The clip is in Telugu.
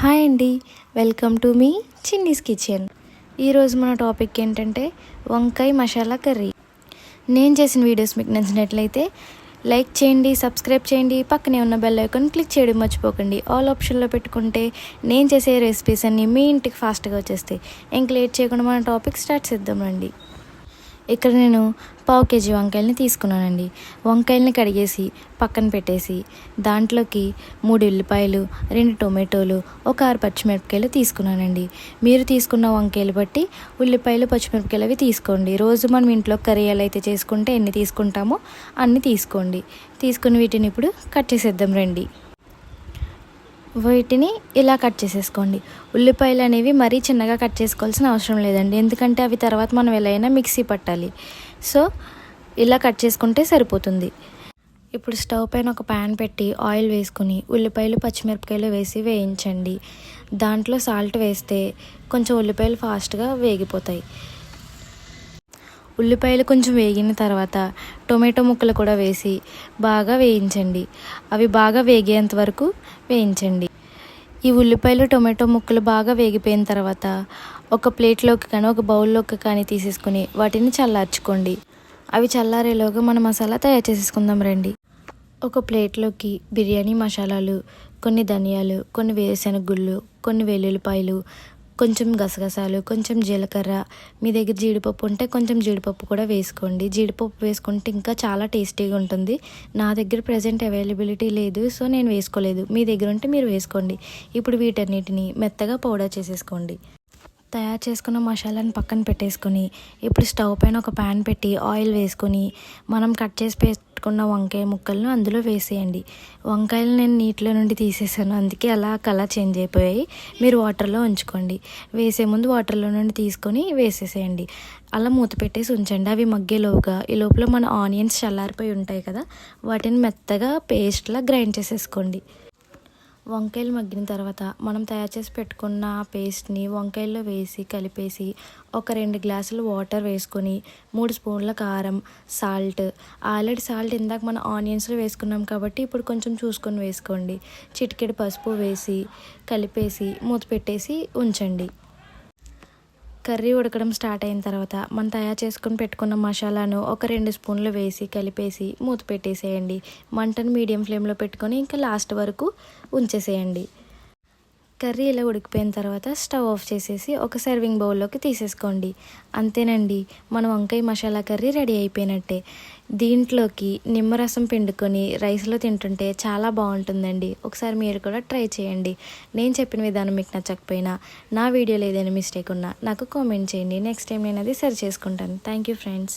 హాయ్ అండి. వెల్కమ్ టు మీ చిన్నీస్ కిచెన్. ఈరోజు మన టాపిక్ ఏంటంటే వంకాయ మసాలా కర్రీ. నేను చేసిన వీడియోస్ మీకు నచ్చినట్లయితే లైక్ చేయండి సబ్స్క్రైబ్ చేయండి పక్కనే ఉన్న బెల్ ఐకాన్ క్లిక్ చేయడం మర్చిపోకండి. ఆల్ ఆప్షన్లో పెట్టుకుంటే నేను చేసే రెసిపీస్ అన్నీ మీ ఇంటికి ఫాస్ట్గా వచ్చేస్తాయి. ఇంక లేట్ చేయకుండా మన టాపిక్ స్టార్ట్ చేద్దాం రండి. ఇక్కడ నేను పావు కేజీ వంకాయలని తీసుకున్నానండి. వంకాయలని కడిగేసి పక్కన పెట్టేసి దాంట్లోకి మూడు ఉల్లిపాయలు రెండు టొమాటోలు ఒక ఆరు పచ్చిమిరపకాయలు తీసుకున్నానండి. మీరు తీసుకున్న వంకాయలు బట్టి ఉల్లిపాయలు పచ్చిమిరపకాయలు అవి తీసుకోండి. రోజు మనం ఇంట్లో కర్రీ ఎలా అయితే చేసుకుంటే ఎన్ని తీసుకుంటామో అన్ని తీసుకోండి. తీసుకుని వీటిని ఇప్పుడు కట్ చేసేద్దాం రండి. వీటిని ఇలా కట్ చేసేసుకోండి. ఉల్లిపాయలు అనేవి మరీ చిన్నగా కట్ చేసుకోవాల్సిన అవసరం లేదండి. ఎందుకంటే అవి తర్వాత మనం ఎలా అయినా మిక్సీ పట్టాలి. సో ఇలా కట్ చేసుకుంటే సరిపోతుంది. ఇప్పుడు స్టవ్ పైన ఒక ప్యాన్ పెట్టి ఆయిల్ వేసుకుని ఉల్లిపాయలు పచ్చిమిరపకాయలు వేసి వేయించండి. దాంట్లో సాల్ట్ వేస్తే కొంచెం ఉల్లిపాయలు ఫాస్ట్గా వేగిపోతాయి. ఉల్లిపాయలు కొంచెం వేగిన తర్వాత టొమాటో ముక్కలు కూడా వేసి బాగా వేయించండి. అవి బాగా వేగేంత వరకు వేయించండి. ఈ ఉల్లిపాయలు టొమాటో ముక్కలు బాగా వేగిపోయిన తర్వాత ఒక ప్లేట్లోకి కానీ ఒక బౌల్లోకి కానీ తీసేసుకుని వాటిని చల్లార్చుకోండి. అవి చల్లారేలోగా మన మసాలా తయారు చేసేసుకుందాం రండి. ఒక ప్లేట్లోకి బిర్యానీ మసాలాలు కొన్ని ధనియాలు కొన్ని వేరుశెనగ గుళ్ళు కొన్ని వెల్లుల్లిపాయలు కొంచెం గసగసాలు కొంచెం జీలకర్ర మీ దగ్గర జీడిపప్పు ఉంటే కొంచెం జీడిపప్పు కూడా వేసుకోండి. జీడిపప్పు వేసుకుంటే ఇంకా చాలా టేస్టీగా ఉంటుంది. నా దగ్గర ప్రజెంట్ అవైలబిలిటీ లేదు సో నేను వేసుకోలేదు. మీ దగ్గర ఉంటే మీరు వేసుకోండి. ఇప్పుడు వీటన్నిటిని మెత్తగా పౌడర్ చేసేసుకోండి. తయారు చేసుకున్న మసాలాని పక్కన పెట్టేసుకొని ఇప్పుడు స్టవ్ పైన ఒక ప్యాన్ పెట్టి ఆయిల్ వేసుకొని మనం కట్ చేసి పెట్టుకున్న వంకాయ ముక్కలను అందులో వేసేయండి. వంకాయలు నేను నీటిలో నుండి తీసేసాను అందుకే అలా కలర్ చేంజ్ అయిపోయాయి. మీరు వాటర్లో ఉంచుకోండి. వేసే ముందు వాటర్లో నుండి తీసుకొని వేసేసేయండి. అలా మూత పెట్టేసి ఉంచండి. అవి మగ్గేలోగా ఈ లోపల మన ఆనియన్స్ చల్లారిపోయి ఉంటాయి కదా వాటిని మెత్తగా పేస్ట్లా గ్రైండ్ చేసేసుకోండి. వంకాయలు మగ్గిన తర్వాత మనం తయారు చేసి పెట్టుకున్న పేస్ట్ని వంకాయల్లో వేసి కలిపేసి ఒక రెండు గ్లాసులు వాటర్ వేసుకొని మూడు స్పూన్ల కారం సాల్ట్. ఆల్రెడీ సాల్ట్ ఇందాక మనం ఆనియన్స్లో వేసుకున్నాం కాబట్టి ఇప్పుడు కొంచెం చూసుకొని వేసుకోండి. చిటికెడు పసుపు వేసి కలిపేసి మూత పెట్టేసి ఉంచండి. కర్రీ ఉడకడం స్టార్ట్ అయిన తర్వాత మనం తయారు చేసుకొని పెట్టుకున్న మసాలాను ఒక రెండు స్పూన్లు వేసి కలిపేసి మూత పెట్టేసేయండి. మంటను మీడియం ఫ్లేమ్లో పెట్టుకొని ఇంకా లాస్ట్ వరకు ఉంచేసేయండి. కర్రీ ఇలా ఉడికిపోయిన తర్వాత స్టవ్ ఆఫ్ చేసేసి ఒక సర్వింగ్ బౌల్లోకి తీసేసుకోండి. అంతేనండి మన వంకాయ మసాలా కర్రీ రెడీ అయిపోయినట్టే. దీంట్లోకి నిమ్మరసం పిండుకొని రైస్లో తింటుంటే చాలా బాగుంటుందండి. ఒకసారి మీరు కూడా ట్రై చేయండి. నేను చెప్పిన విధానం మీకు నచ్చకపోయినా నా వీడియోలో ఏదైనా మిస్టేక్ ఉన్నా నాకు కామెంట్ చేయండి. నెక్స్ట్ టైం నేను అది సరి చేసుకుంటాను. Thank you friends